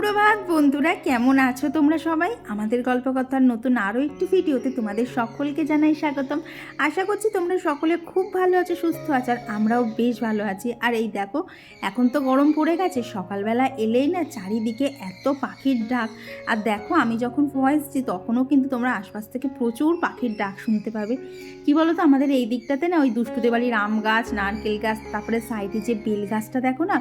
সুপ্রভাত বন্ধুরা, কেমন আছো তোমরা সবাই? আমাদের গল্পকথার নতুন আরও একটি ভিডিওতে তোমাদের সকলকে জানাই স্বাগতম। আশা করছি তোমরা সকলে খুব ভালো আছো, সুস্থ আছো, আর আমরাও বেশ ভালো আছি। আর এই দেখো, এখন তো গরম পড়ে গেছে, সকালবেলা এলেই না চারিদিকে এত পাখির ডাক। আর দেখো, আমি যখন ভয়েস দিই, তখনও কিন্তু তোমরা আশপাশ থেকে প্রচুর পাখির ডাক শুনতে পাবে। কি বলো তো আমাদের এই দিকটাতে না ওই দুষ্টুদের বাড়ির আম গাছ, নারকেল গাছ, তারপরে সাইডে যে বেল গাছটা দেখো না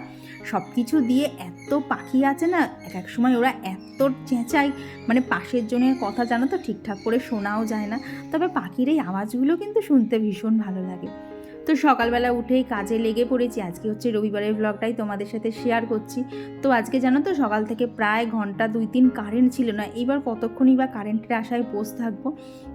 সব কিছু দিয়ে এত পাখি আছে না এক এক সময় ওরা এত চেঁচায় মানে পাশের জনের কথা জানো তো ঠিকঠাক করে শোনাও যায় না। তবে পাখির এই আওয়াজগুলো কিন্তু শুনতে ভীষণ ভালো লাগে। তো সকালবেলা উঠেই কাজে লেগে পড়েছি। আজকে হচ্ছে রবিবারের ব্লগটাই তোমাদের সাথে শেয়ার করছি। তো আজকে জানো তো সকাল থেকে প্রায় ঘণ্টা দুই তিন কারেন্ট ছিল না, এবার কতক্ষণই বা কারেন্টের আশায় বসে থাকব?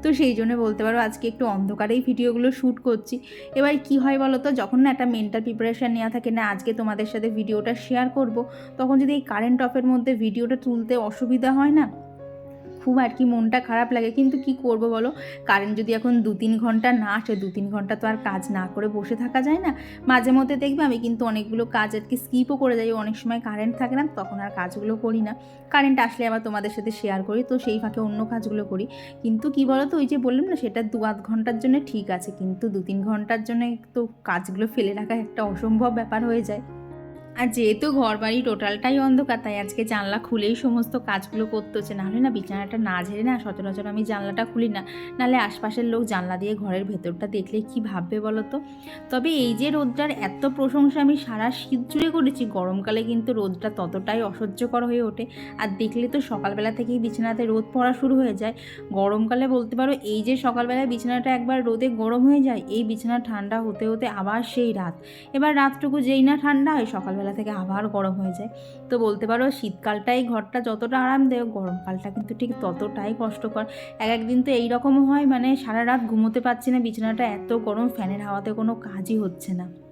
তো সেই জন্য বলতে পারো আজকে একটু অন্ধকারেই ভিডিওগুলো শ্যুট করছি। এবার কি হয় বলো তো, যখন না একটা মেন্টাল প্রিপারেশান নেওয়া থাকে না, আজকে তোমাদের সাথে ভিডিওটা শেয়ার করব, তখন যদি এই কারেন্ট অফের মধ্যে ভিডিওটা তুলতে অসুবিধা হয় না খুব আর কি মনটা খারাপ লাগে, কিন্তু কি করব বলো? কারেন্ট যদি এখন দু তিন ঘণ্টা না আসে, দু তিন ঘণ্টা তো আর কাজ না করে বসে থাকা যায় না। মাঝে মধ্যে দেখবে আমি কিন্তু অনেকগুলো কাজ আর কি স্কিপও করে যাই, অনেক সময় কারেন্ট থাকে না, তখন আর কাজগুলো করি না। কারেন্ট আসলে আবার তোমাদের সাথে শেয়ার করি, তো সেই ফাঁকে অন্য কাজগুলো করি। কিন্তু কি বলো তো, ওই যে বললাম না, সেটা দু আধ ঘণ্টার জন্য ঠিক আছে, কিন্তু দু তিন ঘণ্টার জন্য তো কাজগুলো ফেলে রাখা একটা অসম্ভব ব্যাপার হয়ে যায়। আর যেহেতু ঘর বাড়ি টোটালটাই অন্ধকার, তাই আজকে জানলা খুলেই সমস্ত কাজগুলো করতে হচ্ছে। নাহলে না বিছানাটা না ঝেড়ে না সচরাচর আমি জানলাটা খুলি না। নাহলে আশপাশের লোক জানলা দিয়ে ঘরের ভেতরটা দেখলে কি ভাববে বলো তো? তবে এই যে রোদটার এত প্রশংসা আমি সারা শীত জুড়ে করেছি, গরমকালে কিন্তু রোদটা ততটাই অসহ্যকর হয়ে ওঠে। আর দেখলে তো সকালবেলা থেকেই বিছানাতে রোদ পড়া শুরু হয়ে যায়। গরমকালে বলতে পারো এই যে সকালবেলায় বিছানাটা একবার রোদে গরম হয়ে যায়, এই বিছানা ঠান্ডা হতে হতে আবার সেই রাত। এবার রাতটুকু যেই না ঠান্ডা হয় সকালবেলা থেকে আবার গরম হয়ে যায়। তো বলতে পারো শীতকালটাই ঘরটা যতটা আরামদায়ক গরমকালটা কিন্তু ঠিক ততটাই কষ্টকর। এক একদিন তো এইরকমও হয় মানে সারা রাত ঘুমোতে পারছি না, বিছানাটা এত গরম, ফ্যানের হাওয়াতে কোনো কাজই হচ্ছে না।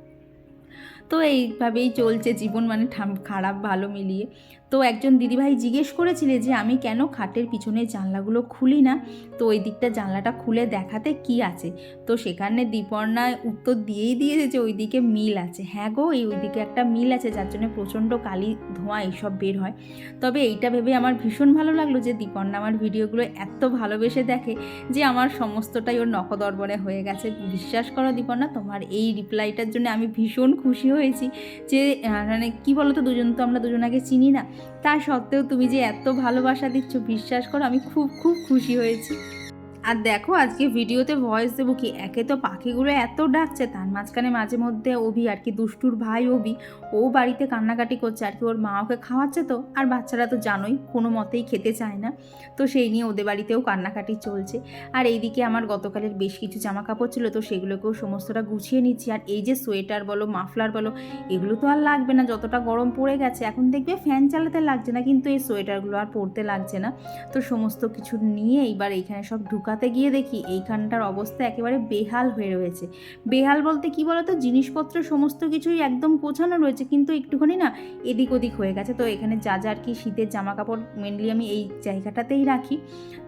তো এইভাবেই চলছে জীবন মানে খারাপ, ভালো মিলিয়ে। তো একজন দিদিভাই জিজ্ঞেস করেছিলে যে, আমি কেন খাটের পিছনে জানলাগুলো খুলি না? তো ওই দিকটা জানলাটা খুলে দেখাতে কি আছে? তো সেখানে দীপর্ণা উত্তর দিয়েই দিয়েছে যে, ওইদিকে মিল আছে। হ্যাঁ গো, এই ওই দিকে একটা মিল আছে, যার জন্য প্রচণ্ড কালি, ধোঁয়া, এইসব বের হয়। তবে এইটা ভেবে আমার ভীষণ ভালো লাগল যে, দীপর্ণা আমার ভিডিওগুলো এত ভালোবেসে দেখে যে, আমার সমস্তটাই ওর নখদর্পণে হয়ে গেছে। বিশ্বাস করো দীপর্ণা, তোমার এই রিপ্লাইটার জন্য আমি ভীষণ খুশি হয়েছি যে মানে কী বলো তো দুজন তো আমরা দুজন আগে চিনি না। তা সত্ত্বেও তুমি যে এত ভালোবাসা দিচ্ছ, বিশ্বাস করো, আমি খুব খুব খুশি হয়েছি। আর দেখো আজকে ভিডিওতে ভয়েস দেবো কি? একে তো পাখিগুলো এত ডাকছে, তার মাঝখানে মাঝে মধ্যে অভি আর কি, দুষ্টুর ভাই অভি, ও বাড়িতে কান্নাকাটি করছে, আর কি ওর মা ওকে খাওয়াচ্ছে তো, আর বাচ্চারা তো জানোই, কোনো মতেই খেতে চায় না। তো সেই নিয়ে ওদের বাড়িতেও কান্নাকাটি চলছে। আর এইদিকে আমার গতকালের বেশ কিছু জামা কাপড় ছিল, তো সেগুলোকেও সমস্তটা গুছিয়ে নিচ্ছি। আর এই যে সোয়েটার বলো, মাফলার বলো, এগুলো তো আর লাগবে না, যতটা গরম পড়ে গেছে। এখন দেখবে ফ্যান চালাতে লাগছে না, কিন্তু এই সোয়েটারগুলো আর পরতে লাগছে না। তো সমস্ত কিছু নিয়ে এইবার এইখানে সব ঢুকা ঢোকাতে গিয়ে দেখি এইখানটার অবস্থা একেবারে বেহাল হয়ে রয়েছে। বেহাল বলতে কি বলতো? জিনিসপত্র সমস্ত কিছুই একদম গোছানো রয়েছে, কিন্তু একটুখানি না এদিক ওদিক হয়ে গেছে। তো এখানে যা যা আর কি শীতের জামা কাপড় মেনলি আমি এই জায়গাটাতেই রাখি।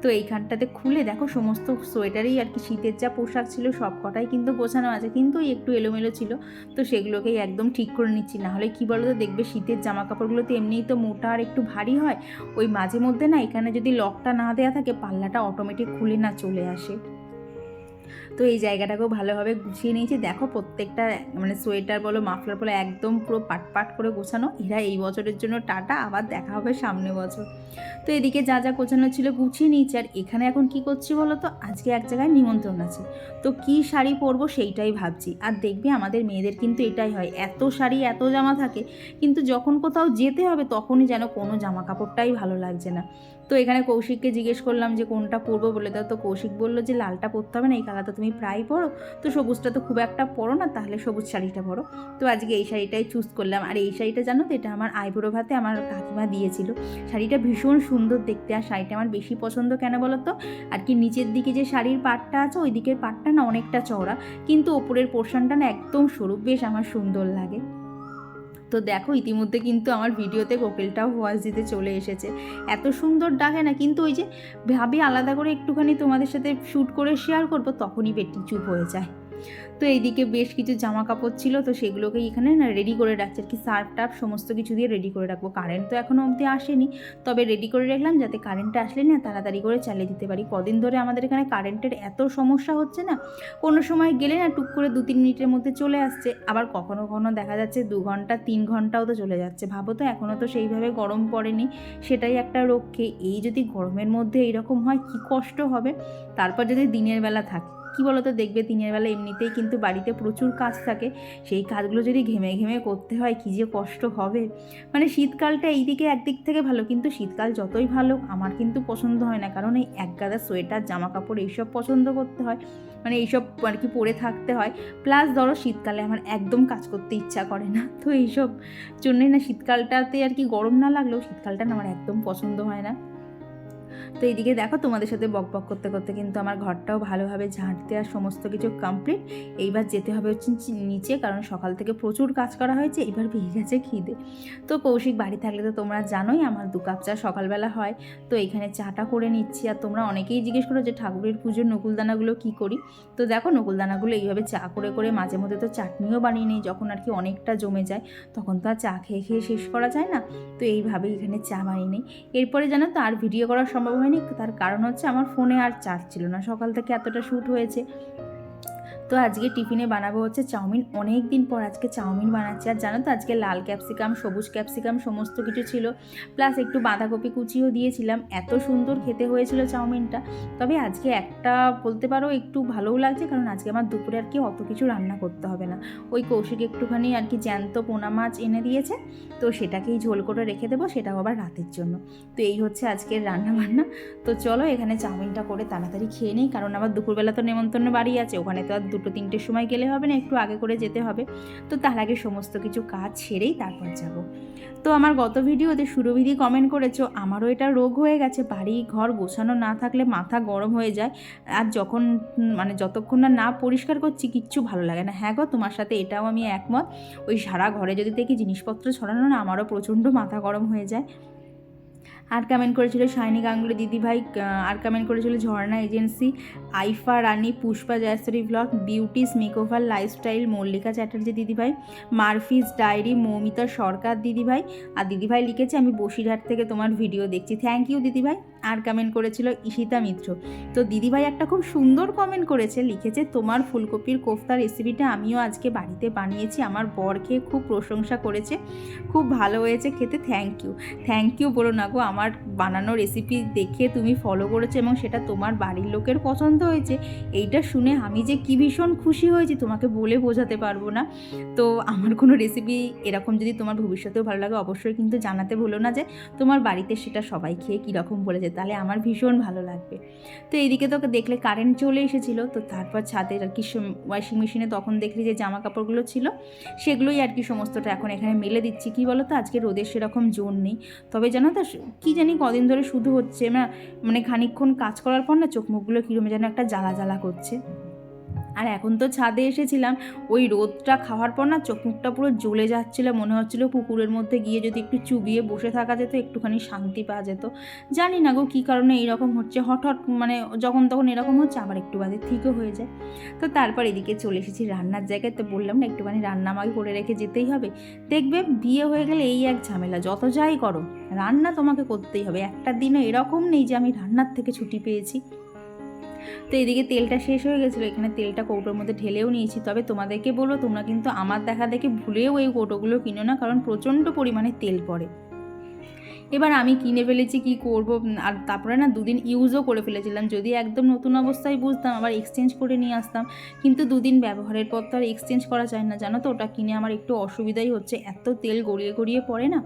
তো এইখানটাতে খুলে দেখো, সমস্ত সোয়েটারেই আর কি শীতের যা পোশাক ছিল সব কটাই কিন্তু গোছানো আছে, কিন্তু একটু এলোমেলো ছিল। তো সেগুলোকেই একদম ঠিক করে নিচ্ছি। নাহলে কী বলো তো দেখবে শীতের জামা কাপড়গুলো তো এমনিই তো মোটা আর একটু ভারী হয়। ওই মাঝে মধ্যে না এখানে যদি লকটা না দেওয়া থাকে, পাল্লাটা অটোমেটিক খুলে না চলে আসে। তো এই জায়গাটাকেও ভালোভাবে গুছিয়ে নিয়েছি। দেখো প্রত্যেকটা মানে সোয়েটার বলো, মাফলার বলো, একদম পুরো পাট পাট করে গোছানো। এরা এই বছরের জন্য টাটা, আবার দেখা হবে সামনে বছর। তো এদিকে যা যা গোছানো ছিল গুছিয়ে নিয়েছি। আর এখানে এখন কি করছি বলো তো? আজকে এক জায়গায় নিমন্ত্রণ আছে। তো কি শাড়ি পরবো সেইটাই ভাবছি। আর দেখবে আমাদের মেয়েদের কিন্তু এটাই হয়। এত শাড়ি, এত জামা থাকে, কিন্তু যখন কোথাও যেতে হবে তখনই যেন কোনো জামা কাপড়টাই ভালো লাগছে না। তো এখানে কৌশিককে জিজ্ঞেস করলাম যে, কোনটা পরবো? বলে দাও। তো কৌশিক বলল যে, লালটা পরতে হবে না, এই কালারটা তুমি প্রায় পরো তো সবুজটা তো খুব একটা পরো না, তাহলে সবুজ শাড়িটা পরো। তো আজকে এই শাড়িটাই চুজ করলাম। আর এই শাড়িটা জানো তো, এটা আমার আইবুড়ো ভাতে আমার কাকিমা দিয়েছিল। শাড়িটা ভীষণ সুন্দর দেখতে, আর শাড়িটা আমার বেশি পছন্দ কেন বলো তো? আর কি নিচের দিকে যে শাড়ির পাটটা আছে, ওই দিকের পাটটা না অনেকটা চওড়া। কিন্তু ওপরের পোর্শনটা না একদম সরু, বেশ আমার সুন্দর লাগে। তো দেখো, ইতিমধ্যে কিন্তু আমার ভিডিওতে কোকিলটাও ভয়েস দিতে চলে এসেছে। এত সুন্দর ডাকে না, কিন্তু ওই যে ভাবি আলাদা করে একটুখানি তোমাদের সাথে শ্যুট করে শেয়ার করব, তখনই পেটটি চুপ হয়ে যায়। তো এইদিকে বেশ কিছু জামা কাপড় ছিল, তো সেগুলোকে এখানে না রেডি করে রাখছি। আর কি সার্ফ টার্ফ সমস্ত কিছু দিয়ে রেডি করে রাখব। কারেন্ট তো এখনও অবধি আসেনি, তবে রেডি করে রাখলাম যাতে কারেন্টটা আসলে না তাড়াতাড়ি করে চালিয়ে দিতে পারি। কদিন ধরে আমাদের এখানে কারেন্টের এত সমস্যা হচ্ছে না, কোনো সময় গেলে না টুক করে দু তিন মিনিটের মধ্যে চলে আসছে। আবার কখনো কখনো দেখা যাচ্ছে দু ঘণ্টা, তিন ঘন্টাও তো চলে যাচ্ছে। ভাবো তো এখনও তো সেইভাবে গরম পড়েনি, সেটাই একটা রক্ষে। এই যদি গরমের মধ্যে এইরকম হয়, কি কষ্ট হবে? তারপর যদি দিনের বেলা থাকে কি বলতো, দেখবে দিনের বেলা এমনিতেই কিন্তু বাড়িতে প্রচুর কাজ থাকে। সেই কাজগুলো যদি ঘেমে ঘেমে করতে হয়, কী যে কষ্ট হবে। মানে শীতকালটা এই দিকে একদিক থেকে ভালো, কিন্তু শীতকাল যতই ভালো, আমার কিন্তু পছন্দ হয় না। কারণ এই এক গাদা সোয়েটার জামা কাপড় এইসব পছন্দ করতে হয়। মানে এইসব আর কি পরে থাকতে হয়। প্লাস ধরো শীতকালে আমার একদম কাজ করতে ইচ্ছা করে না। তো এইসব জন্যই না শীতকালটাতে আর কি গরম না লাগলেও শীতকালটা না আমার একদম পছন্দ হয় না। তো এইদিকে দেখো তোমাদের সাথে বক বক করতে করতে কিন্তু আমার ঘরটাও ভালোভাবে ঝাঁটতে আর সমস্ত কিছু কমপ্লিট এইবার যেতে হবে হচ্ছে নিচে- কারণ সকাল থেকে প্রচুর কাজ করা হয়েছে এবার পেয়ে গেছে খিদে। তো কৌশিক বাড়ি থাকলে তো তোমরা জানোই আমার দু কাপ চা সকালবেলা হয়, তো এখানে চাটা করে নিচ্ছি। আর তোমরা অনেকেই জিজ্ঞেস করো যে ঠাকুরের পুজোর নকুলদানাগুলো কী করি? তো দেখো নকুলদানাগুলো এইভাবে চা করে করে মাঝে মধ্যে তো চাটনিও বানিয়ে নিই, যখন আর কি অনেকটা জমে যায়, তখন তো আর চা খেয়ে খেয়ে শেষ করা যায় না। তো এইভাবেই এখানে চা বানিয়ে নিই। এরপরে জানো তো আর ভিডিও করা সম্ভব হয়নি। তার কারণ হচ্ছে আমার ফোনে আর চার্জ ছিল না। সকাল থেকে এতটা শ্যুট হয়েছে। তো আজকে টিফিনে বানাবো হচ্ছে চাউমিন। অনেক দিন পর আজকে চাউমিন বানাচ্ছি। আর জানো তো, আজকে লাল ক্যাপসিকাম, সবুজ ক্যাপসিকাম, সমস্ত কিছু ছিল। প্লাস একটু বাঁধাকপি কুচিও দিয়েছিলাম। এত সুন্দর খেতে হয়েছিল চাউমিনটা। তবে আজকে একটা বলতে পারো, একটু ভালোও লাগছে। কারণ আজকে আমার দুপুরে আর কি অত কিছু রান্না করতে হবে না। ওই কৌশিক একটুখানি আর কি জ্যান্ত পোনা মাছ এনে দিয়েছে। তো সেটাকেই ঝোল করে রেখে দেবো, সেটাও আবার রাতের জন্য। তো এই হচ্ছে আজকের রান্না বান্না তো চলো, এখানে চাউমিনটা করে তাড়াতাড়ি খেয়ে নিই। কারণ আবার দুপুরবেলা তো নেমন্তন্ন বাড়ি আছে, ওখানে তো আর দুটো তিনটের সময় গেলে হবে না, একটু আগে করে যেতে হবে। তো তার আগে সমস্ত কিছু কাজ সেরেই তারপর যাব। তো আমার গত ভিডিওতে সুরভিধি কমেন্ট করেছ, আমারও এটা রোগ হয়ে গেছে, বাড়ি ঘর গোছানো না থাকলে মাথা গরম হয়ে যায়। আর যখন মানে যতক্ষণ না না পরিষ্কার করছি, কিচ্ছু ভালো লাগে না। হ্যাঁ গো, তোমার সাথে এটাও আমি একমত। ওই সারা ঘরে যদি দেখি জিনিসপত্র ছড়ানো না, আমারও প্রচণ্ড মাথা গরম হয়ে যায়। আর কমেন্ট করেছিল শাইনি গাঙ্গুলি দিদিভাই আর কমেন্ট করেছিল Jharna agency, Aifa, Rani, Pushpa Jayeshwari blog beauties makeover lifestyle Mallika Chatterjee দিদিভাই মারফিস ডায়েরি, মৌমিতা সরকার দিদিভাই, আর দিদিভাই লিখেছে, আমি বসিরহাট থেকে তোমার ভিডিও দেখছি। থ্যাংক ইউ দিদিভাই। আর কমেন্ট করেছিল ঈশিতা মিত্র। তো দিদিভাই একটা খুব সুন্দর কমেন্ট করেছে, লিখেছে, তোমার ফুলকপির কোফতা রেসিপিটা আমিও আজকে বাড়িতে বানিয়েছি। আমার বর খেয়ে খুব প্রশংসা করেছে। খুব ভালো হয়েছে খেতে। থ্যাংক ইউ থ্যাংক ইউ বলো না গো আমার বানানো রেসিপি দেখে তুমি ফলো করেছ এবং সেটা তোমার বাড়ির লোকের পছন্দ হয়েছে, এইটা শুনে আমি যে কী ভীষণ খুশি হয়েছি তোমাকে বলে বোঝাতে পারব না। তো আমার কোনো রেসিপি এরকম যদি তোমার ভবিষ্যতেও ভালো লাগে অবশ্যই কিন্তু জানাতে ভুলো না যে তোমার বাড়িতে সেটা সবাই খেয়ে কীরকম বলেছে, তাহলে আমার ভীষণ ভালো লাগবে। তো এইদিকে তো দেখলে কারেন্ট চলে এসেছিল, তো তারপর ছাদের আর কি ওয়াশিং মেশিনে তখন দেখলি যে জামা কাপড়গুলো ছিল, সেগুলোই আর কি সমস্তটা এখন এখানে মেলে দিচ্ছি। কী বলো তো আজকে রোদের সেরকম জোর নেই। তবে জানো তো কী জানি কদিন ধরে শুধু হচ্ছে না মানে খানিকক্ষণ কাজ করার পর না চোখ মুখগুলো কীরকম যেন একটা জ্বালা জ্বালা করছে। আর এখন তো ছাদে এসেছিলাম, ওই রোদটা খাওয়ার পর না চোখ মুখটা পুরো জ্বলে যাচ্ছিল, মনে হচ্ছিল পুকুরের মধ্যে গিয়ে যদি একটু চুবিয়ে বসে থাকা যেত, একটুখানি শান্তি পাওয়া যেত। জানি না গো কী কারণে এইরকম হচ্ছে, হঠাৎ মানে যখন তখন এরকম হচ্ছে, আবার একটু বাদে ঠিকও হয়ে যায়। তো তারপর এদিকে চলে এসেছি রান্নার জায়গায়, তো বললাম না একটুখানি রান্না আমাকে করে রেখে যেতেই হবে। দেখবে বিয়ে হয়ে গেলে এই এক ঝামেলা, যত যাই করো, রান্না তোমাকে করতেই হবে। একটা দিনও এরকম নেই যে আমি রান্নার থেকে ছুটি পেয়েছি। তো এদিকে তেলটা শেষ হয়ে গেছিল, এখানে তেলটা কৌটোর মধ্যে ঢেলেও নিয়েছি। তবে তোমাদেরকে বলো তোমরা কিন্তু আমার দেখা দেখে ভুলেও এই কৌটোগুলো কিনো না, কারণ প্রচণ্ড পরিমাণে তেল পড়ে। এবার আমি কিনে ফেলেছি, কি করব? আর তারপরে না দুদিন ইউজও করে ফেলেছিলাম। যদি একদম নতুন অবস্থায় বুঝতাম, আবার এক্সচেঞ্জ করে নিয়ে আসতাম। কিন্তু দুদিন ব্যবহারের পর তো আর এক্সচেঞ্জ করা যায় না, জানো তো? ওটা কিনে আমার একটু অসুবিধাই হচ্ছে। এত তেল গড়িয়ে গড়িয়ে পড়ে না।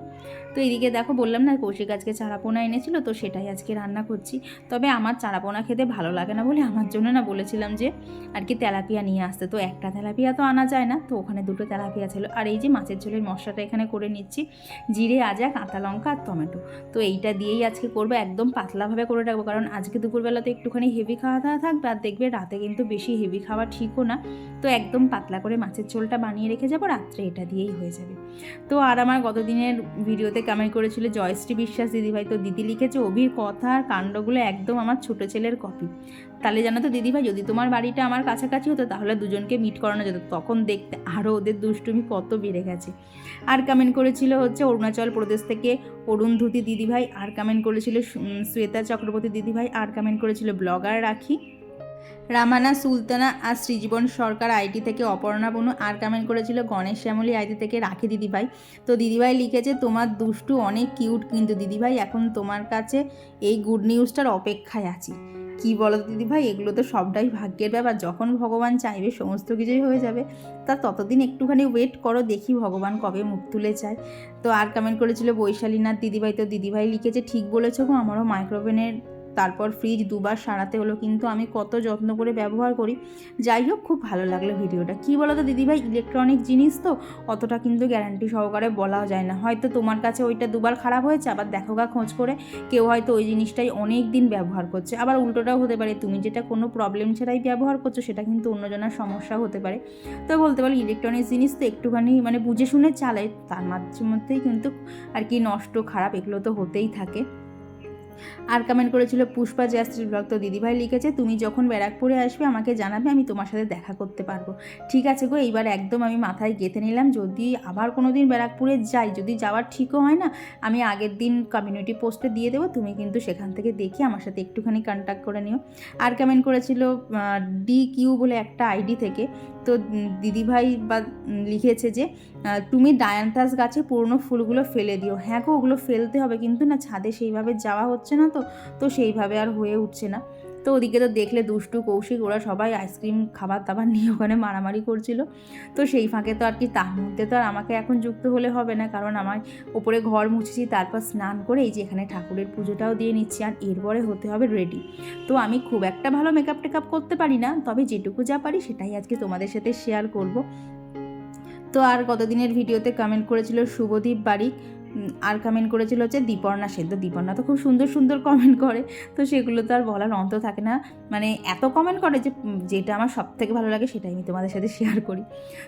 তো এদিকে দেখো বললাম না কৌশিক আজকে চারাপোনা এনেছিল, তো সেটাই আজকে রান্না করছি। তবে আমার চারাপোনা খেতে ভালো লাগে না বলে আমার জন্য না বলেছিলাম যে আর কি তেলাপিয়া নিয়ে আসতে। তো একটা তেলাপিয়া তো আনা যায় না, তো ওখানে দুটো তেলাপিয়া ছিল। আর এই যে মাছের ঝোলের মশলাটা এখানে করে নিচ্ছি, জিরে আজা কাঁচা লঙ্কা আর টমেটো। তো এইটা দিয়েই আজকে করব, একদম পাতলাভাবে করে রাখব, কারণ আজকে দুপুরবেলা তো একটুখানি হেভি খাওয়া দাওয়া থাকবে আর দেখবে রাতে কিন্তু বেশি হেভি খাওয়া ঠিকও না। তো একদম পাতলা করে মাছের ঝোলটা বানিয়ে রেখে যাব, রাত্রে এটা দিয়েই হয়ে যাবে। তো আর আমার গতদিনের ভিডিওতে কমেন্ট করেছিল জয়শ্রী বিশ্বাস দিদিভাই। তো দিদি লিখেছে, অভির কথা আর কাণ্ডগুলো একদম আমার ছোটো ছেলের কপি তাহলে জানো তো দিদিভাই, যদি তোমার বাড়িটা আমার কাছাকাছি হতো, তাহলে দুজনকে মিট করানো যেত। তখন দেখতে আরও ওদের দুষ্টুমি কত বেড়ে গেছে। আর কমেন্ট করেছিল হচ্ছে অরুণাচল প্রদেশ থেকে অরুণধুতি দিদিভাই, আর কমেন্ট করেছিল শ্বেতা চক্রবর্তী দিদিভাই, আর কমেন্ট করেছিল ব্লগার রাখি। রামানা সুলতানা আর শ্রীজীবন সরকার আইটি থেকে অপর্ণা বনু আর কমেন্ট করেছিল, গণেশ শ্যামলী আইটি থেকে রাখি দিদিভাই। তো দিদিভাই লিখেছে, তোমার দুষ্টু অনেক কিউট কিন্তু দিদিভাই এখন তোমার কাছে এই গুড নিউজটার অপেক্ষায় আছি। কি বলো দিদিভাই, এগুলো তো সবটাই ভাগ্যের ব্যাপার। যখন ভগবান চাইবে, সমস্ত কিছুই হয়ে যাবে। তা ততদিন একটুখানি ওয়েট করো, দেখি ভগবান কবে মুখ তুলে চায়। তো আর কমেন্ট করেছিল বৈশালীনাথ দিদিভাই। তো দিদিভাই লিখেছে, ঠিক বলেছ গো, আমারও মাইক্রোওভেনের তারপর ফ্রিজ দুবার সারাতে হলো, কিন্তু আমি কত যত্ন করে ব্যবহার করি। যাই হোক, খুব ভালো লাগল ভিডিওটা। কি বলো তো দিদিভাই ইলেকট্রনিক জিনিস তো, অতটা কিন্তু গ্যারান্টি সহকারে বলাও যায় না। হয়তো তোমার কাছে ওইটা দুবার খারাপ হয়েছে, আবার দেখো গা খোঁজ করে কেউ হয়তো ওই জিনিসটাই অনেক দিন ব্যবহার করছে। আবার উল্টোটাও হতে পারে, তুমি যেটা কোনো প্রবলেম ছাড়াই ব্যবহার করছ, সেটা কিন্তু অন্যজনের সমস্যা হতে পারে। তো বলতে পারি ইলেকট্রনিক জিনিস তো একটুখানি মানে বুঝে শুনে চালায় তার মাঝে মধ্যেই কিন্তু আর কি নষ্ট খারাপ এগুলো তো হতেই থাকে। আর কমেন্ট করেছিল, পুষ্পা জাস্ত্রী ব্লগ তো দিদিভাই লিখেছে, তুমি যখন ব্যারাকপুরে আসবে, আমাকে জানাবে, আমি তোমার সাথে দেখা করতে পারব। ঠিক আছে গো, এইবার একদম আমি মাথায় গেঁথে নিলাম, যদি আবার কোনো দিন ব্যারাকপুরে যাই, যদি যাওয়ার ঠিকও হয় না, আমি আগের দিন কমিউনিটি পোস্টে দিয়ে দেবো, তুমি কিন্তু সেখান থেকে দেখি আমার সাথে একটুখানি কন্ট্যাক্ট করে নিও। আর কমেন্ট করেছিল ডি কিউ বলে একটা আইডি থেকে, তো দিদিভাই বা লিখেছে যে তুমি ডায়ান্থাস গাছে পুরনো ফুলগুলো ফেলে দিও। হ্যাঁ গো, ওগুলো ফেলতে হবে কিন্তু না, ছাদে সেইভাবে যাওয়া হচ্ছে না তো তো সেইভাবে আর হয়ে উঠছে না। তো ওদিকে তো দেখলে দুষ্টু কৌশিক ওরা সবাই আইসক্রিম খাবার দাবার নিয়ে ওখানে মারামারি করছিল। তো সেই ফাঁকে তো আর কি তার মধ্যে তো আর আমাকে এখন যুক্ত হলে হবে না কারণ আমার ওপরে ঘর মুছেছি তারপর স্নান করে এই যে এখানে ঠাকুরের পুজোটাও দিয়ে নিচ্ছি আর এরপরে হতে হবে রেডি তো আমি খুব একটা ভালো মেকআপ টেকআপ করতে পারি না তবে যেটুকু যা পারি সেটাই আজকে তোমাদের সাথে শেয়ার করব। তো আর কতদিনের ভিডিওতে কমেন্ট করেছিল শুভদীপ উম, আর কমেন্ট করেছিল হচ্ছে দীপর্ণা, সেদ্ধ দীপর্ণা তো খুব সুন্দর সুন্দর কমেন্ট করে, তো সেগুলো তো আর বলার অন্ত থাকে না। মানে এত কমেন্ট করে যে যেটা আমার সব থেকে ভালো লাগে সেটাই আমি তোমাদের সাথে শেয়ার করি।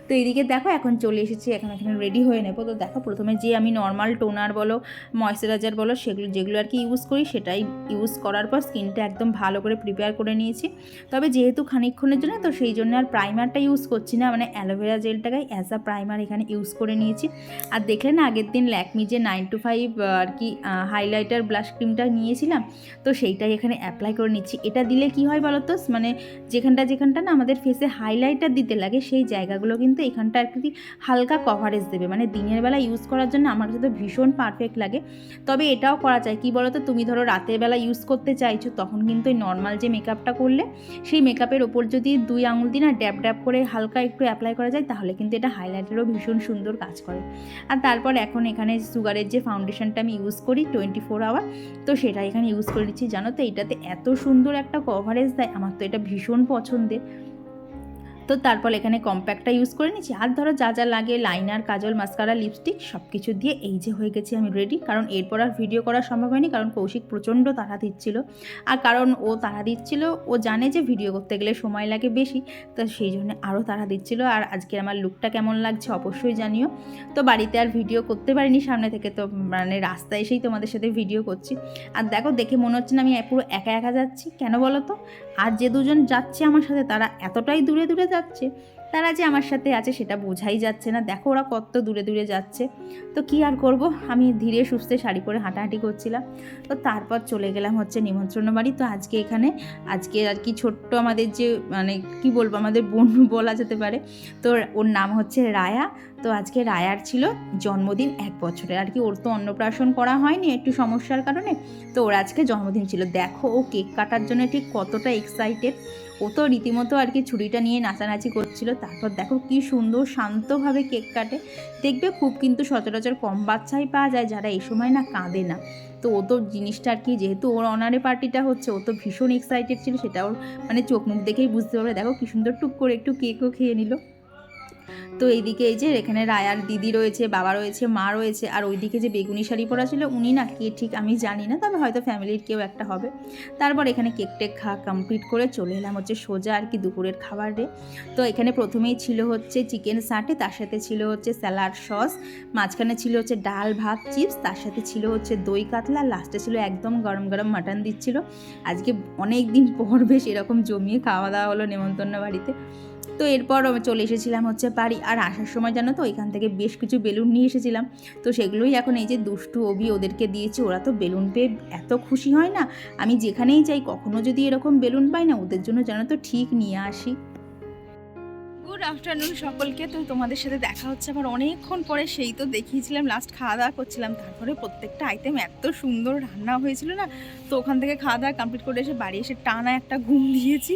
তো এদিকে দেখো, এখন চলে এসেছি, এখন এখানে রেডি হয়ে নেব। তো দেখো, প্রথমে যে আমি নর্মাল টোনার বলো ময়শ্চারাইজার বলো, সেগুলো, যেগুলো আর কি ইউজ করি, সেটাই ইউজ করার পর স্কিনটা একদম ভালো করে প্রিপেয়ার করে নিয়েছি। তবে যেহেতু খানিকক্ষণের জন্য, তো সেই জন্য আর প্রাইমারটা ইউজ করছি না। মানে অ্যালোভেরা জেলটাকে অ্যাজ আ প্রাইমার এখানে ইউজ করে নিয়েছি। আর দেখলে না, আগের দিন ল্যাকমি যে নাইন টু ফাইভ আর কি হাইলাইটার ব্লাশ ক্রিমটা নিয়েছিলাম, তো সেইটাই এখানে অ্যাপ্লাই করে নিচ্ছি। এটা দিলে কি হয় বলো তো মানে যেখানটা যেখানটা না আমাদের ফেসে হাইলাইটার দিতে লাগে, সেই জায়গাগুলো কিন্তু এখানটা আর কি হালকা কভারেজ দেবে। মানে দিনের বেলা ইউজ করার জন্য আমার কাছে তো ভীষণ পারফেক্ট লাগে। তবে এটাও করা যায়, কি বলো তো তুমি ধরো রাতের বেলা ইউজ করতে চাইছো, তখন কিন্তু ওই নর্মাল যে মেকআপটা করলে, সেই মেকআপের ওপর যদি দুই আঙুল দিয়ে না ড্যাপ ড্যাপ করে হালকা একটু অ্যাপ্লাই করা যায়, তাহলে কিন্তু এটা হাইলাইটারও ভীষণ সুন্দর কাজ করে। আর তারপর এখন এখানে সুগারের যে ফাউন্ডেশনটা আমি ইউজ করি টোয়েন্টি ফোর আওয়ার তো সেটা এখানে ইউজ করে নিচ্ছি। জানো তো এটাতে এত সুন্দর একটা কভারেজ দেয়। আমার তো এটা ভীষণ পছন্দের। তো তারপর এখানে কম্প্যাক্টটা ইউজ করে নিচ্ছি। আর ধরো যা যা লাগে লাইনার কাজল মাস্কারা লিপস্টিক সব কিছু দিয়ে এই যে হয়ে গেছি আমি রেডি কারণ এরপর আর ভিডিও করা সম্ভব হয়নি, কারণ কৌশিক প্রচণ্ড তাড়া দিচ্ছিল। আর কারণ ও তাড়া দিচ্ছিল, ও জানে যে ভিডিও করতে গেলে সময় লাগে বেশি, তো সেই জন্য আরও তাড়া দিচ্ছিল। আর আজকে আমার লুকটা কেমন লাগছে অবশ্যই জানিও। তো বাড়িতে আর ভিডিও করতে পারিনি সামনে থেকে, তো মানে রাস্তায় এসেই তোমাদের সাথে ভিডিও করছি। আর দেখো, দেখে মনে হচ্ছে না আমি পুরো একা একা যাচ্ছি। কেন বলো তো? আর যে দুজন যাচ্ছে আমার সাথে, তারা এতটাই দূরে দূরে যাচ্ছে তারা যে আমার সাথে আছে সেটা বোঝাই যাচ্ছে না। দেখো ওরা কত দূরে দূরে যাচ্ছে। তো কি আর করব? আমি ধীরে সুস্থে শাড়ি পরে হাঁটাহাঁটি করছিলাম। তো তারপর চলে গেলাম হচ্ছে নিমন্ত্রণ বাড়ি। তো আজকে এখানে, আজকে আর কি ছোট্ট আমাদের যে মানে কি বলব, আমাদের বোন বলা যেতে পারে। তো ওর নাম হচ্ছে রায়া। তো আজকে রায়ার ছিল জন্মদিন এক বছরের। আর কি ওর তো অন্নপ্রাশন করা হয়নি একটু সমস্যার কারণে। তো ওর আজকে জন্মদিন ছিল। দেখো ও কেক কাটার জন্য ঠিক কতটা এক্সাইটেড ও তো রীতিমতো আর কি ছুরিটা নিয়ে নাচানাচি করছিল। তারপর দেখো কি সুন্দর শান্তভাবে কেক কাটে। দেখবে খুব কিন্তু সচরাচর কম বাচ্চাই পাওয়া যায় যারা এই সময় না কাঁদে না। তো ও তো জিনিসটা আর কি যেহেতু ওর অনারে পার্টিটা হচ্ছে, ও তো ভীষণ এক্সাইটেড ছিল। সেটা ওর মানে চোখ মুখ দেখেই বুঝতে পারবে। দেখো কি সুন্দর টুক করে একটু কেকও খেয়ে নিল। তো এইদিকে এই যে এখানে রায়ার দিদি রয়েছে, বাবা রয়েছে, মা রয়েছে, আর ওইদিকে যে বেগুনি শাড়ি পরা ছিল, উনি না কে ঠিক আমি জানি না, তবে হয়তো ফ্যামিলির কেউ একটা হবে। তারপর এখানে কেক টেক খাওয়া কমপ্লিট করে চলে এলাম হচ্ছে সোজা আর কি দুপুরের খাবারে তো এখানে প্রথমেই ছিল হচ্ছে চিকেন সাটে তার সাথে ছিল হচ্ছে স্যালাড সস মাঝখানে ছিল হচ্ছে ডাল ভাত চিপস তার সাথে ছিল হচ্ছে দই কাতলা লাস্টে ছিল একদম গরম গরম মাটন দিচ্ছিল। আজকে অনেক দিন পর বেশ এরকম জমিয়ে খাওয়া দাওয়া হলো নেমন্তন্ন বাড়িতে। তো এরপর চলে এসেছিলাম হচ্ছে বাড়ি। আর আসার সময় জানো তো, এখান থেকে বেশ কিছু বেলুন নিয়ে এসেছিলাম। তো সেগুলোই এখন এই যে দুষ্টু অবি ওদেরকে দিয়েছি, ওরা তো বেলুন পেয়ে এত খুশি হয় না। আমি যেখানেই যাই, কখনো যদি এরকম বেলুন পাই না, ওদের জন্য জানো তো ঠিক নিয়ে আসি। গুড আফটারনুন সকলকে, তো তোমাদের সাথে দেখা হচ্ছে আবার অনেকক্ষণ পরে। সেই তো দেখিয়েছিলাম লাস্ট খাওয়া দাওয়া করছিলাম। তারপরে প্রত্যেকটা আইটেম এত সুন্দর রান্না হয়েছিল না? তো ওখান থেকে খাওয়া দাওয়া কমপ্লিট করে এসে বাড়ি এসে টানা একটা ঘুম দিয়েছি।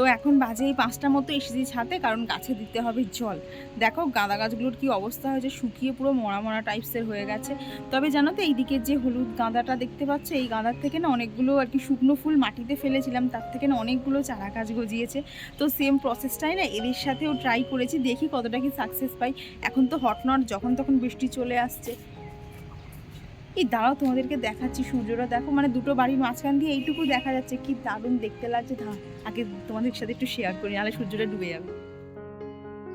তো এখন বাজে এই পাঁচটা মতো এসেছি ছাতে কারণ গাছে দিতে হবে জল। দেখো গাঁদা গাছগুলোর কি অবস্থা হয়েছে, শুকিয়ে পুরো মরা মরা টাইপসের হয়ে গেছে। তবে জানো তো, এইদিকে যে হলুদ গাঁদাটা দেখতে পাচ্ছ, এই গাঁদার থেকে না অনেকগুলো আর কি শুকনো ফুল মাটিতে ফেলেছিলাম, তার থেকে না অনেকগুলো চারা গাছ গজিয়েছে। তো সেম প্রসেসটাই না এদের সাথেও ট্রাই করেছি, দেখি কতটা কি সাকসেস পাই। এখন তো হট নট যখন তখন বৃষ্টি চলে আসছে। এই দাঁড়াও, তোমাদেরকে দেখাচ্ছি সূর্যটা। দেখো মানে দুটো বাড়ির মাঝখান দিয়ে এইটুকু দেখা যাচ্ছে। কি দারুণ দেখতে লাগছে। ধা আগে তোমাদের সাথে একটু শেয়ার করি, নাহলে সূর্যটা ডুবে যাবে।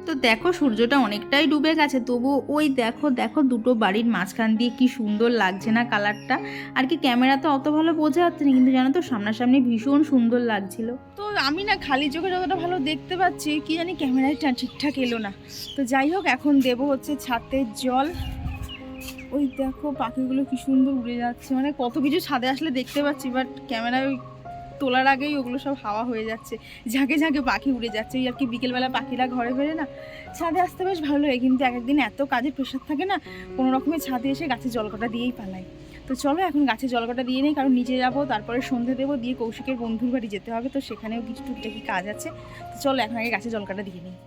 তো দেখো, সূর্যটা অনেকটাই ডুবে গেছে। তবু ওই দেখো দেখো দুটো বাড়ির মাঝখান দিয়ে কি সুন্দর লাগছে না কালারটা আর কি ক্যামেরা তো অত ভালো বোঝা যাচ্ছে না, কিন্তু জানো তো, সামনাসামনি ভীষণ সুন্দর লাগছিল। তো আমি না খালি চোখে যতটা ভালো দেখতে পাচ্ছি, কি জানি ক্যামেরাটা ঠিকঠাক এলো না। তো যাই হোক, এখন দেবো হচ্ছে ছাতের জল। ওই দেখো পাখিগুলো কি সুন্দর উড়ে যাচ্ছে। মানে কত কিছু ছাদে আসলে দেখতে পাচ্ছি বাট ক্যামেরায় ওই তোলার আগেই ওগুলো সব হাওয়া হয়ে যাচ্ছে। ঝাঁকে ঝাঁকে পাখি উড়ে যাচ্ছে। ওই আর কি বিকেলবেলা পাখিরা ঘরে ফেরে না, ছাদে আসতে বেশ ভালো লাগে। কিন্তু এক একদিন এত কাজের প্রেশার থাকে না, কোনো রকমের ছাদে এসে গাছে জলকাটা দিয়েই পালাই। তো চলো এখন গাছে জলকাটা দিয়ে নেই, কারণ নিচে যাব, তারপরে সন্ধে দেবো, দিয়ে কৌশিকের বন্ধুর বাড়ি যেতে হবে। তো সেখানেও কিছু টুকটাকি কাজ আছে। তো চলো এখন আগে গাছে জলকাটা দিয়ে নিই।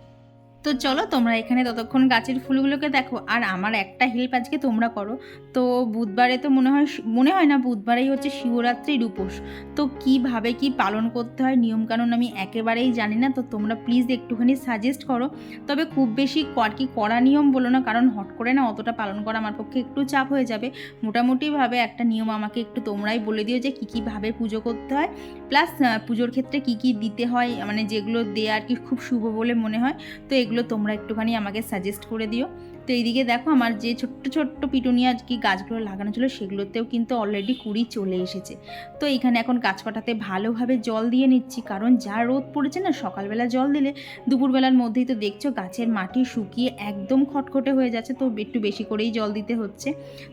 তো চলো তোমরা এখানে ততক্ষণ গাছের ফুলগুলোকে দেখো। আর আমার একটা হেল্প আজকে তোমরা করো। তো বুধবারে তো মনে হয় মনে হয় না, বুধবারেই হচ্ছে শিবরাত্রির উপোস তো কীভাবে কি পালন করতে হয়, নিয়মকানুন আমি একেবারেই জানি না। তো তোমরা প্লিজ একটুখানি সাজেস্ট করো। তবে খুব বেশি কর কি করা নিয়ম বলো না, কারণ হট করে না অতটা পালন করা আমার পক্ষে একটু চাপ হয়ে যাবে। মোটামুটিভাবে একটা নিয়ম আমাকে একটু তোমরাই বলে দিও যে কী কীভাবে পুজো করতে হয়। প্লাস পুজোর ক্ষেত্রে কী কী দিতে হয় মানে যেগুলো দেয়া আর কি খুব শুভ বলে মনে হয়। তো এগুলো তোমরা একটুখানি আমাকে সাজেস্ট করে দিও। তো এইদিকে দেখো আমার যে ছোট্ট ছোট্ট পিটুনিয়া কি গাছগুলো লাগানো ছিল, সেগুলোতেও কিন্তু অলরেডি কুড়ি চলে এসেছে। তো এখন গাছ পাটাতে ভালোভাবে জল দিয়ে নিচ্ছি, কারণ যা রোদ পড়েছে না, সকালবেলা জল দিলে দুপুরবেলার মধ্যেই তো দেখছ গাছের মাটি শুকিয়ে একদম খটখটে হয়ে যাচ্ছে, তো একটু বেশি করেই জল দিতে হচ্ছে।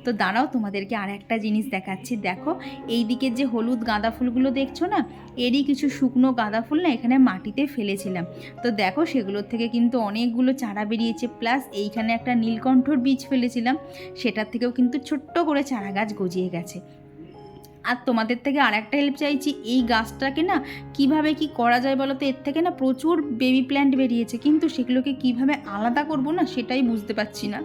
তো দাঁড়াও, তোমাদেরকে আর একটা জিনিস দেখাচ্ছি। দেখো এই দিকের যে হলুদ গাঁদা ফুলগুলো দেখছ না, এরই কিছু শুকনো গাঁদা ফুল না এখানে মাটিতে ফেলেছিলাম। তো দেখো, সেগুলোর থেকে কিন্তু অনেকগুলো চারা বেরিয়েছে, প্লাস এইখানে একটা নীলকণ্ঠর বীজ ফেলেছিলাম, সেটার থেকেও কিন্তু ছোট্ট করে চারা গাছ গজিয়ে গেছে। আর তোমাদের থেকে আর একটা হেল্প চাইছি, এই গাছটাকে না কীভাবে কি করা যায় বলো তো এর থেকে না প্রচুর বেবি প্ল্যান্ট বেরিয়েছে, কিন্তু সেগুলোকে কীভাবে আলাদা করব না সেটাই বুঝতে পারছি না।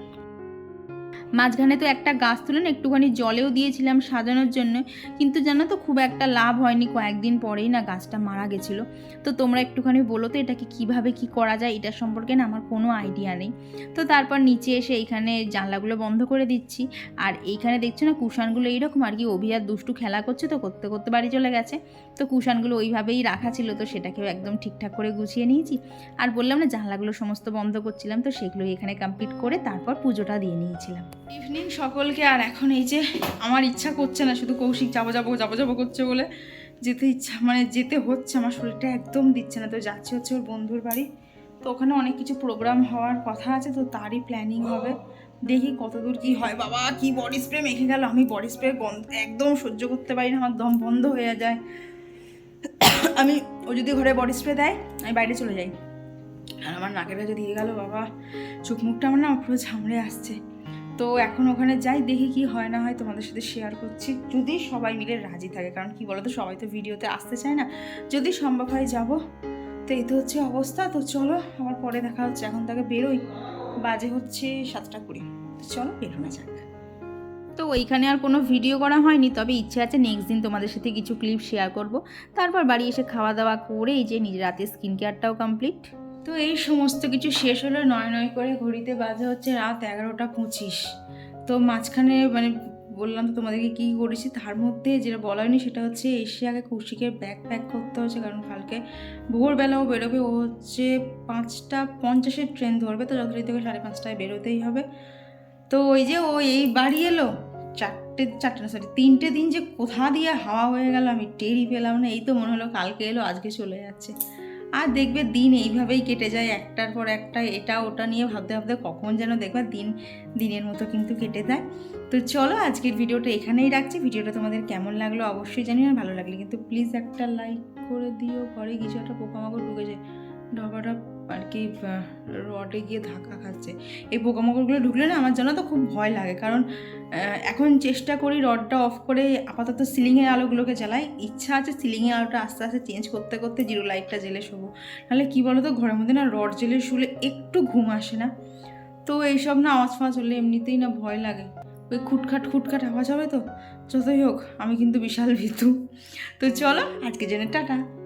মাঝখানে তো একটা গাছ তুলে না একটুখানি জলেও দিয়েছিলাম সাজানোর জন্য, কিন্তু জানো তো খুব একটা লাভ হয়নি। কয়েকদিন পরেই না গাছটা মারা গেছিল। তো তোমরা একটুখানি বলো তো এটাকে কীভাবে কি করা যায়, এটা সম্পর্কে না আমার কোনো আইডিয়া নেই। তো তারপর নিচে এসে এইখানে জানলাগুলো বন্ধ করে দিচ্ছি। আর এইখানে দেখছ না কুশানগুলো এইরকম আর কি অভিয়ার দুষ্টু খেলা করছে তো, করতে করতে বাড়ি চলে গেছে। তো কুশানগুলো ওইভাবেই রাখা ছিল, তো সেটাকেও একদম ঠিকঠাক করে গুছিয়ে নিয়েছি। আর বললাম না জানলাগুলো সমস্ত বন্ধ করছিলাম, তো সেগুলোই এখানে কমপ্লিট করে তারপর পুজোটা দিয়ে নিয়েছিলাম। ইভিনিং সকলকে। আর এখন এই যে আমার ইচ্ছা করছে না, শুধু কৌশিক যাব যাব যাব যাব করছে বলে যেতে ইচ্ছা মানে যেতে হচ্ছে, আমার শরীরটা একদম দিচ্ছে না। তো যাচ্ছে হচ্ছে ওর বন্ধুর বাড়ি। তো ওখানে অনেক কিছু প্রোগ্রাম হওয়ার কথা আছে, তো তারই প্ল্যানিং হবে। দেখি কতদূর কি হয়। বাবা, কি বডি স্প্রে মেখে গেল? আমি বডি স্প্রে গন্ধ একদম সহ্য করতে পারি না, আমার দম বন্ধ হয়ে যায়। আমি, ও যদি ঘরে বডি স্প্রে দেয়, আমি বাইরে চলে যাই। আর আমার নাকের কাছে দিয়ে গেল, বাবা, চোখ মুখটা আমার না পুরো ঝামড়ে আসছে। তো এখন ওখানে যাই, দেখি কি হয় না হয় তোমাদের সাথে শেয়ার করছি। যদি সবাই মিলে রাজি থাকে, কারণ কি বলতো, সবাই তো ভিডিওতে আসতে চায় না। যদি সম্ভব হয় যাব। তো এই তো হচ্ছে অবস্থা। তো চলো আমার পরে দেখা হচ্ছে। এখন তাকে বেরোই। বাজে হচ্ছে সাতটা কুড়ি। তো চলো, বেরোনো যাক। তো ওইখানে আর কোনো ভিডিও করা হয়নি। তবে ইচ্ছে আছে নেক্সট দিন তোমাদের সাথে কিছু ক্লিপ শেয়ার করব। তারপর বাড়ি এসে খাওয়া দাওয়া করে, এই যে নিজের রাতে স্কিন কেয়ারটাও কমপ্লিট তো এই সমস্ত কিছু শেষ হলো, নয় নয় করে ঘড়িতে বাজে হচ্ছে রাত এগারোটা পঁচিশ। তো মাঝখানে মানে বললাম তো তোমাদেরকে কী করেছি, তার মধ্যে যেটা বলা হয়নি সেটা হচ্ছে এশিয়াকে কৌশিকের ব্যাগ প্যাক করতে হচ্ছে, কারণ কালকে ভোরবেলাও বেরোবে, ও হচ্ছে পাঁচটা পঞ্চাশের ট্রেন ধরবে, তো যতটাই থেকে সাড়ে পাঁচটায় বেরোতেই হবে। তো ওই যে ও এই বাড়ি এলো, চারটে চারটে না সরি তিনটে দিন যে কোথা দিয়ে হাওয়া হয়ে গেল আমি টেরই পেলাম না, এই তো মনে হলো কালকে এলো, আজকে চলে যাচ্ছে। আর দেখবে দিন এইভাবেই কেটে যায়, একটার পর একটা, এটা ওটা নিয়ে ভাবতে ভাবতে কখন যেন দেখবে দিন, দিনের মতো কিন্তু কেটে যায়। তো চলো আজকের ভিডিওটা এখানেই রাখছি। ভিডিওটা তোমাদের কেমন লাগল অবশ্যই জানি আর ভালো লাগলে কিন্তু প্লিজ একটা লাইক করে দিও। পরে কিছু একটা পোকামাকড় ঢুকেছে ডবাটা আর কি রডে গিয়ে ধাক্কা খাচ্ছে। এই পোকামাকড়গুলো ঢুকলে না আমার জন্য তো খুব ভয় লাগে। কারণ এখন চেষ্টা করি রডটা অফ করে আপাতত সিলিংয়ের আলোগুলোকে জ্বালাই। ইচ্ছা আছে সিলিংয়ের আলোটা আস্তে আস্তে চেঞ্জ করতে করতে জিরো লাইটটা জেলে শোবো। নাহলে কী বলো তো ঘরের মধ্যে না রড জেলে শুলে একটু ঘুম আসে না। তো এইসব না আওয়াজ ফাওয়াজ হলে এমনিতেই না ভয় লাগে। ওই খুটখাট খুটখাট আওয়াজ হবে তো? যতই হোক, আমি কিন্তু বিশাল ভীতু। তো চলো আজকে জেনে টাটা।